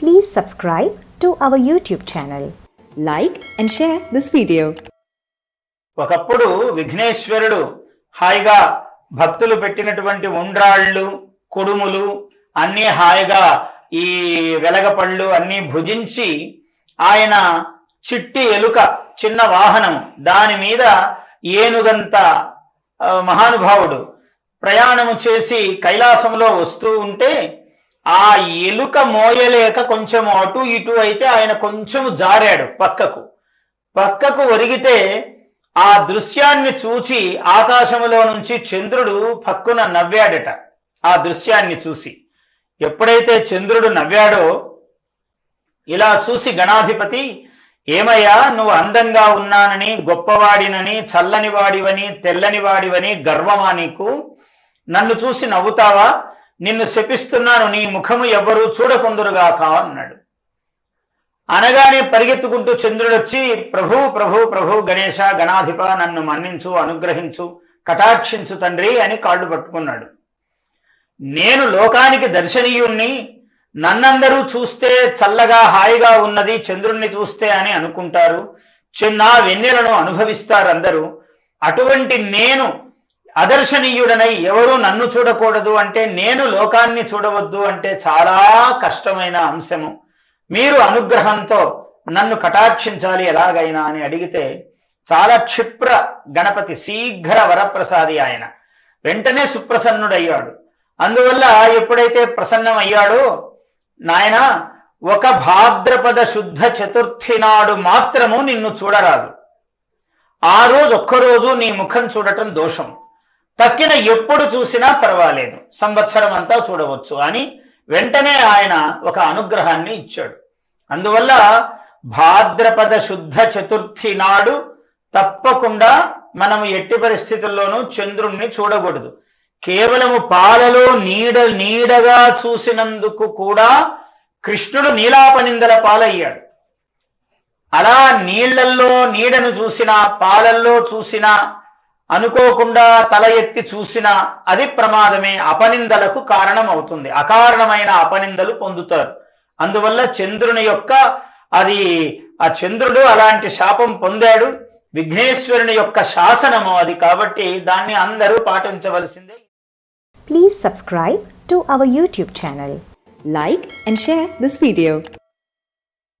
Please subscribe to our YouTube channel. Like and share this video. ఒకప్పుడు విఘ్నేశ్వరుడు హాయిగా భక్తులు పెట్టినటువంటి ఉండ్రాళ్ళు కుడుములు అన్నీ హాయిగా ఈ వెలగపళ్ళు అన్నీ భుజించి ఆయన చిట్టి ఎలుక చిన్న వాహనం దాని మీద ఏనుగంత మహానుభావుడు ప్రయాణము చేసి కైలాసంలో వస్తూ ఉంటే ఆ ఎలుక మోయలేక కొంచెం అటు ఇటు అయితే ఆయన కొంచెం జారాడు పక్కకు. పక్కకు ఒరిగితే ఆ దృశ్యాన్ని చూచి ఆకాశంలో నుంచి చంద్రుడు పక్కున నవ్వాడట. ఆ దృశ్యాన్ని చూసి. ఎప్పుడైతే చంద్రుడు నవ్వాడో ఇలా చూసి గణాధిపతి ఏమయ్యా నువ్వు అందంగా ఉన్నానని గొప్పవాడినని చల్లని వాడివని తెల్లని వాడివని గర్వమా నీకు? నన్ను చూసి నవ్వుతావా? నిన్ను శపిస్తున్నాను నీ ముఖము ఎవ్వరూ చూడకుందురుగాక అన్నాడు. అనగానే పరిగెత్తుకుంటూ చంద్రుడొచ్చి ప్రభు ప్రభు ప్రభు గణేశ గణాధిప నన్ను మన్నించు అనుగ్రహించు కటాక్షించు తండ్రి అని కాళ్ళు పట్టుకున్నాడు. నేను లోకానికి దర్శనీయుణ్ణి నన్నందరూ చూస్తే చల్లగా హాయిగా ఉన్నది చంద్రుణ్ణి చూస్తే అని అనుకుంటారు. చిన్న నా వెన్నెలను అనుభవిస్తారు అందరూ అటువంటి నేను అదర్శనీయుడనై ఎవరు నన్ను చూడకూడదు అంటే నేను లోకాన్ని చూడవద్దు అంటే చాలా కష్టమైన అంశము. మీరు అనుగ్రహంతో నన్ను కటాక్షించాలి ఎలాగైనా అని అడిగితే చాలా క్షిప్ర గణపతి శీఘ్ర వరప్రసాది ఆయన. వెంటనే సుప్రసన్నుడయ్యాడు. అందువల్ల ఎప్పుడైతే ప్రసన్నం అయ్యాడో నాయన ఒక భాద్రపద శుద్ధ చతుర్థి నాడు మాత్రము నిన్ను చూడరాదు. ఆ రోజు ఒక్కరోజు నీ ముఖం చూడటం దోషం. తక్కిన ఎప్పుడు చూసినా పర్వాలేదు. సంవత్సరం అంతా చూడవచ్చు అని వెంటనే ఆయన ఒక అనుగ్రహాన్ని ఇచ్చాడు. అందువల్ల భాద్రపద శుద్ధ చతుర్థి నాడు తప్పకుండా మనం ఎట్టి పరిస్థితుల్లోనూ చంద్రుణ్ణి చూడకూడదు. కేవలము పాలలో నీడ నీడగా చూసినందుకు కూడా కృష్ణుడు నీలాపనిందల పాలయ్యాడు. అలా నీళ్ళల్లో నీడను చూసినా పాలల్లో చూసినా అనుకోకుండా తల ఎత్తి చూసినా అది ప్రమాదమే అపనిందలకు కారణం అవుతుంది అకారణమైన అపనిందలు పొందుతారు. అందువల్ల చంద్రుని యొక్క అది ఆ చంద్రుడు అలాంటి శాపం పొందాడు. విఘ్నేశ్వరుని యొక్క శాసనము అది కాబట్టి దాన్ని అందరూ పాటించవలసిందే. Please subscribe to our YouTube channel like and share this video